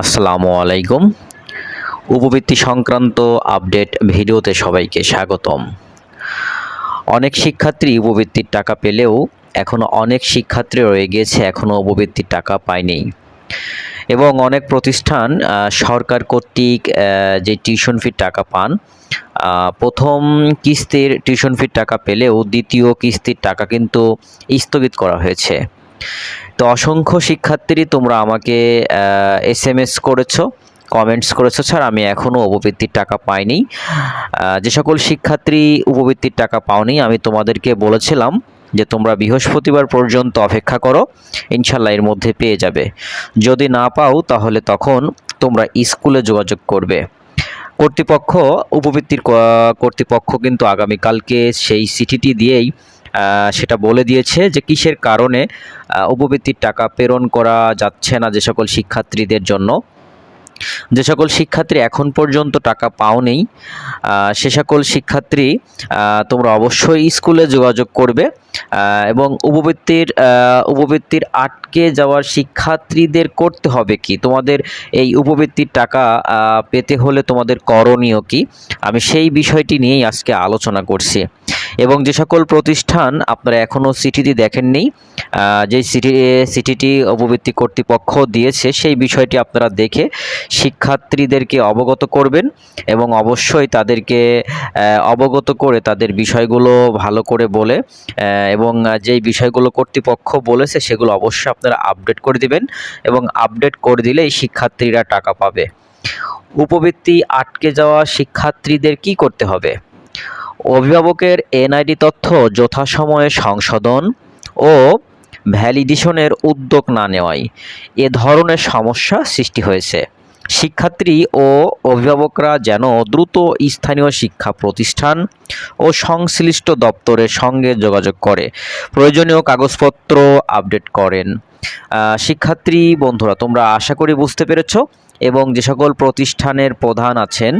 আসসালামু আলাইকুম। উপবৃত্তি সংক্রান্ত আপডেট ভিডিওতে সবাইকে স্বাগতম। অনেক শিক্ষার্থী উপবৃত্তির টাকা পেলেও এখনও অনেক শিক্ষার্থী রয়ে গিয়েছে এখনও উপবৃত্তির টাকা পায়নি। এবং অনেক প্রতিষ্ঠান সরকার কর্তৃক যে টিউশন ফির টাকা পান প্রথম কিস্তির টিউশন ফির টাকা পেলেও দ্বিতীয় কিস্তির টাকা কিন্তু স্থগিত করা হয়েছে। তো অসংখ্য শিক্ষার্থীরই তোমরা আমাকে এস এম এস করেছ কমেন্টস করেছ, স্যার, আমি এখনও উপবৃত্তির টাকা পাইনি। যে সকল শিক্ষার্থী উপবৃত্তির টাকা পাওনি, আমি তোমাদেরকে বলেছিলাম যে তোমরা বৃহস্পতিবার পর্যন্ত অপেক্ষা করো, ইনশাল্লাহ এর মধ্যে পেয়ে যাবে। যদি না পাও, তাহলে তখন তোমরা স্কুলে যোগাযোগ করবে। কর্তৃপক্ষ, উপবৃত্তির কর্তৃপক্ষ কিন্তু আগামীকালকে সেই চিঠিটি দিয়েই সেটা বলে দিয়েছে যে কিসের কারণে উপবৃত্তির টাকা প্রেরণ করা যাচ্ছে না যে সকল শিক্ষার্থীদের জন্য। যে সকল শিক্ষার্থী এখন পর্যন্ত টাকা পাওনি আহ, সে সকল শিক্ষার্থী তোমরা অবশ্যই স্কুলে যোগাযোগ করবে এবং উপবৃত্তির উপবৃত্তির আটকে যাওয়ার শিক্ষার্থীদের করতে হবে কি? তোমাদের এই উপবৃত্তির টাকা পেতে হলে তোমাদের করণীয় কি? আমি সেই বিষয়টি নিয়েই আজকে আলোচনা করছি। এবং যে সকল প্রতিষ্ঠান আপনারা এখনও চিঠিটি দেখেননি যেই চিঠি চিঠিটি উপবৃত্তি কর্তৃপক্ষ দিয়েছে সেই বিষয়টি আপনারা দেখে শিক্ষার্থীদেরকে অবগত করবেন এবং অবশ্যই তাদেরকে অবগত করে তাদের বিষয়গুলো ভালো করে বলে এবং যেই বিষয়গুলো কর্তৃপক্ষ বলেছে সেগুলো অবশ্যই আপনারা আপডেট করে দিবেন এবং আপডেট করে দিলেই শিক্ষার্থীরা টাকা পাবে। উপবৃত্তি আটকে যাওয়া শিক্ষার্থীদের কি করতে হবে? অভিভাবকের এনআইডি তথ্য যথাসময়ে সংশোধন ও ভ্যালিডেশনের উদ্যোগ না নেওয়ায় এ ধরনের সমস্যা সৃষ্টি হয়েছে। শিক্ষার্থী ও অভিভাবকরা যেন দ্রুত স্থানীয় শিক্ষা প্রতিষ্ঠান ও সংশ্লিষ্ট দপ্তরের সঙ্গে যোগাযোগ করে। প্রয়োজনীয় কাগজপত্র আপডেট করেন। শিক্ষার্থী বন্ধুরা, তোমরা আশা করি বুঝতে পেরেছ। এবং যে সকল প্রতিষ্ঠানের প্রধান আছেন,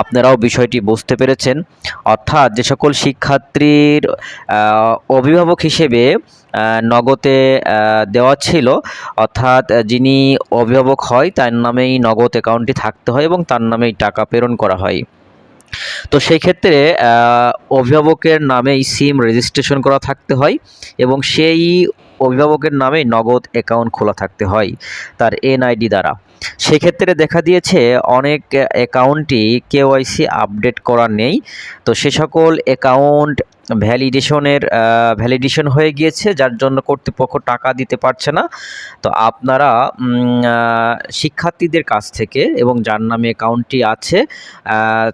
আপনারাও বিষয়টি বুঝতে পেরেছেন। অর্থাৎ যে সকল শিক্ষার্থীর অভিভাবক হিসেবে নগদে দেওয়া ছিল, অর্থাৎ যিনি অভিভাবক হয়, তার নামেই নগদ অ্যাকাউন্টটি থাকতে হয় এবং তার নামেই টাকা প্রেরণ করা হয়। তো সেই ক্ষেত্রে অভিভাবকের নামেই সিম রেজিস্ট্রেশন করা থাকতে হয় এবং সেই অভিভাবকের নামে নগদ অ্যাকাউন্ট খোলা থাকতে হয়, তার এনআইডি দ্বারা। সেক্ষেত্রে দেখা দিয়েছে অনেক অ্যাকাউন্টই কেওয়াইসি আপডেট করা নেই। তো সে সকল অ্যাকাউন্ট ভ্যালিডেশনের ভ্যালিডেশন হয়ে গিয়েছে, যার জন্য কর্তৃপক্ষ টাকা দিতে পারছে না। তো আপনারা শিক্ষার্থীদের কাছ থেকে এবং যার নামে অ্যাকাউন্টটি আছে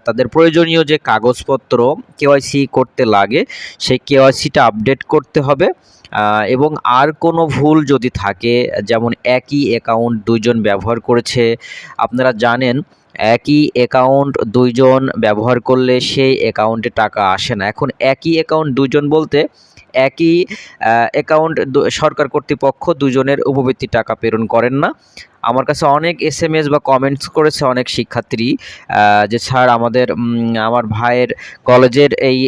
তাদের প্রয়োজনীয় যে কাগজপত্র কেওয়াইসি করতে লাগে, সেই কেওয়াইসিটা আপডেট করতে হবে। এবং আর কোনো ভুল যদি থাকে, যেমন একই অ্যাকাউন্ট দুইজন ব্যবহার করেছে, আপনারা জানেন একই অ্যাকাউন্ট দুইজন ব্যবহার করলে সেই অ্যাকাউন্টে টাকা আসে না। এখন একই অ্যাকাউন্ট দুইজন বলতে একই অ্যাকাউন্ট সরকার কর্তৃপক্ষ দুজনের উপবৃত্তি টাকা প্রেরণ করেন না। আমার কাছে অনেক এস এম এস বা কমেন্টস করেছে অনেক শিক্ষার্থী যে, স্যার, আমাদের আমার ভাইয়ের কলেজের এই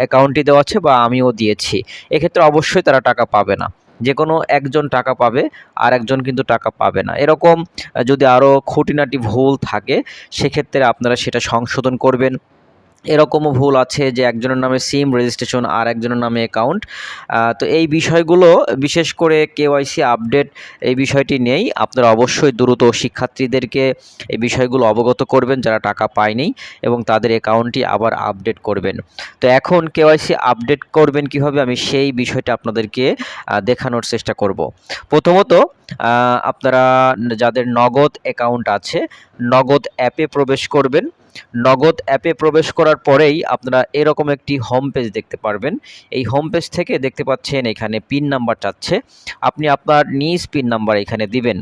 অ্যাকাউন্টটি দেওয়া আছে বা আমিও দিয়েছি। এক্ষেত্রে অবশ্যই তারা টাকা পাবে না। যে কোনো একজন টাকা পাবে আর একজন কিন্তু টাকা পাবে না। এরকম যদি আরও খুঁটিনাটি ভুল থাকে, সেক্ষেত্রে আপনারা সেটা সংশোধন করবেন। এরকমও ভুল আছে যে একজনের নামে সিম রেজিস্ট্রেশন আর একজনের নামে অ্যাকাউন্ট তো এই বিষয়গুলো, বিশেষ করে কেওয়াইসি আপডেট এই বিষয়টি নেই আপনারা অবশ্যই দ্রুত শিক্ষার্থীদেরকে এই বিষয়গুলো অবগত করবেন যারা টাকা পায়নি এবং তাদের অ্যাকাউন্টটি আবার আপডেট করবেন। তো এখন কেওয়াইসি আপডেট করবেন কীভাবে আমি সেই বিষয়টা আপনাদেরকে দেখানোর চেষ্টা করব। প্রথমত আপনারা যাদের নগদ অ্যাকাউন্ট আছে, নগদ অ্যাপে প্রবেশ করবেন। নগদ অ্যাপে প্রবেশ করার পরেই আপনারা এরকম একটি হোম পেজ দেখতে পারবেন। এই হোম পেজ থেকে দেখতে পাচ্ছেন এখানে পিন নাম্বার চাচ্ছে। আপনি আপনার নিজ পিন নাম্বার এখানে দিবেন।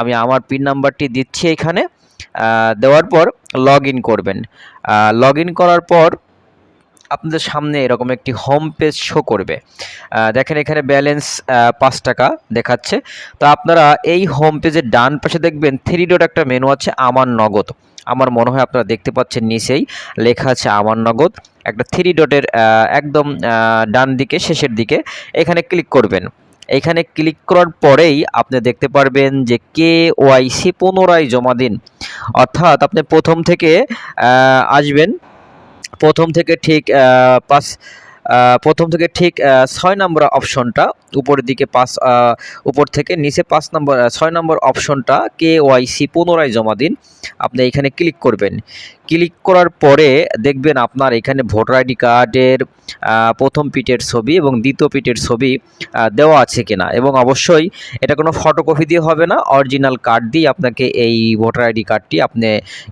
আমি আমার পিন নাম্বারটি দিচ্ছি এখানে। দেওয়ার পর লগ করবেন। লগ করার পর আপনাদের সামনে এরকম একটি হোম পেজ শো করবে। দেখেন এখানে ব্যালেন্স পাঁচ টাকা দেখাচ্ছে। তো আপনারা এই হোম পেজের ডান পাশে দেখবেন থ্রি ডট একটা মেনু আছে, আমার নগদ। আমার মনে হয় আপনারা দেখতে পাচ্ছেন নিচেই লেখা আছে আমার নগদ। একটা থ্রি ডটের একদম ডান দিকে, শেষের দিকে এখানে ক্লিক করবেন। এখানে ক্লিক করার পরেই আপনি দেখতে পারবেন যে কে ওয়াইসি পুনরায় জমা দিন। অর্থাৎ আপনি প্রথম থেকে আসবেন। প্রথম থেকে ঠিক পাঁচ প্রথম থেকে ঠিক ছয় নম্বর অপশনটা, উপরের দিকে পাঁচ উপর থেকে নিচে পাঁচ নম্বর ছয় নম্বর অপশনটা কে ওয়াইসি পুনরায় জমা দিন। আপনি এখানে ক্লিক করবেন। ক্লিক করার পরে দেখবেন আপনার এখানে ভোটার আইডি কার্ডের প্রথম পিটের ছবি এবং দ্বিতীয় পিটের ছবি দেওয়া আছে কিনা। এবং অবশ্যই এটা কোনো ফটোকপি দিয়ে হবে না অরিজিনাল কার্ড দিয়ে আপনাকে এই ভোটার আইডি কার্ডটি আপনি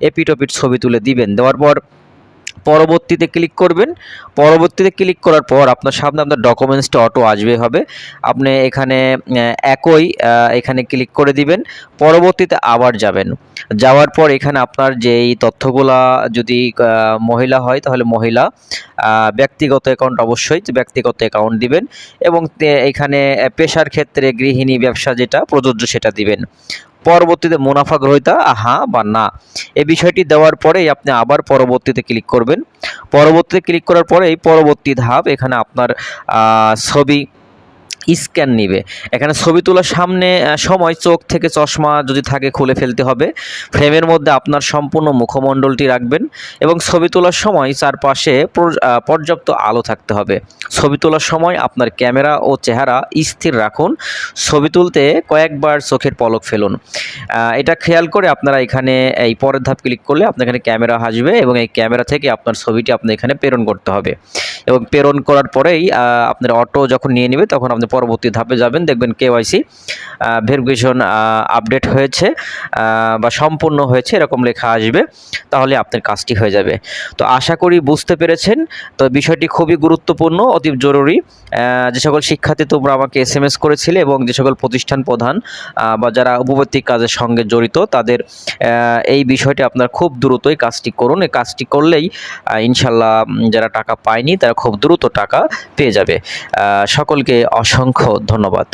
এপিটোপিট ছবি তুলে দিবেন। দেওয়ার পর পরবর্তীতে ক্লিক করবেন। পরবর্তীতে ক্লিক করার পর আপনার সামনে আপনার ডকুমেন্টসটা অটো আসবে হবে। আপনি এখানে একই এখানে ক্লিক করে দিবেন। পরবর্তীতে আবার যাবেন। যাওয়ার পর এখানে আপনার যেই তথ্যগুলা যদি মহিলা হয় তাহলে মহিলা ব্যক্তিগত অ্যাকাউন্ট অবশ্যই ব্যক্তিগত অ্যাকাউন্ট দিবেন এবং এখানে পেশার ক্ষেত্রে গৃহিণী ব্যবসা যেটা প্রযোজ্য সেটা দিবেন। পরবর্তীতে মুনাফা গ্রহিতা হ্যাঁ বা না? এই বিষয়টি দেওয়ার পরেই আপনি আবার পরবর্তীতে ক্লিক করবেন। পরবর্তীতে ক্লিক করার পরে এই পরবর্তী ধাপ এখানে আপনার ছবি স্ক্যান নিবে। এখানে ছবি তোলার সামনে সময় চোখ থেকে চশমা যদি থাকে খুলে ফেলতে হবে। ফ্রেমের মধ্যে আপনার সম্পূর্ণ মুখমণ্ডলটি রাখবেন এবং ছবি তোলার সময় চারপাশে পর্যাপ্ত আলো থাকতে হবে। ছবি তোলার সময় আপনার ক্যামেরা ও চেহারা স্থির রাখুন। ছবি তুলতে কয়েকবার চোখের পলক ফেলুন। এটা খেয়াল করে আপনারা এখানে এই পরের ধাপ ক্লিক করলে আপনার এখানে ক্যামেরা আসবে এবং এই ক্যামেরা থেকে আপনার ছবিটি আপনি এখানে প্রেরণ করতে হবে। এবং প্রেরণ করার পরেই আপনার অটো যখন নিয়ে নেবে, তখন আপনি পরবর্তী ধাপে যাবেন, দেখবেন কেওয়াইসি ভেরিফিকেশন আপডেট হয়েছে বা সম্পূর্ণ হয়েছে, এরকম লেখা আসবে, তাহলে আপনার কাজটি হয়ে যাবে। তো আশা করি বুঝতে পেরেছেন। তো বিষয়টি খুবই গুরুত্বপূর্ণ, অতি জরুরি। যে সকল শিক্ষার্থী তোমরা আমাকে এস এম এস করেছিলে এবং যে সকল প্রতিষ্ঠান প্রধান বা যারা উপবর্তী কাজের সঙ্গে জড়িত, তাদের এই বিষয়টি আপনার খুব দ্রুতই কাজটি করুন। এই কাজটি করলেই ইনশাল্লাহ যারা টাকা পায়নি তারা খুব দ্রুত টাকা পেয়ে যাবে। সকলকে অসংখ্য ধন্যবাদ।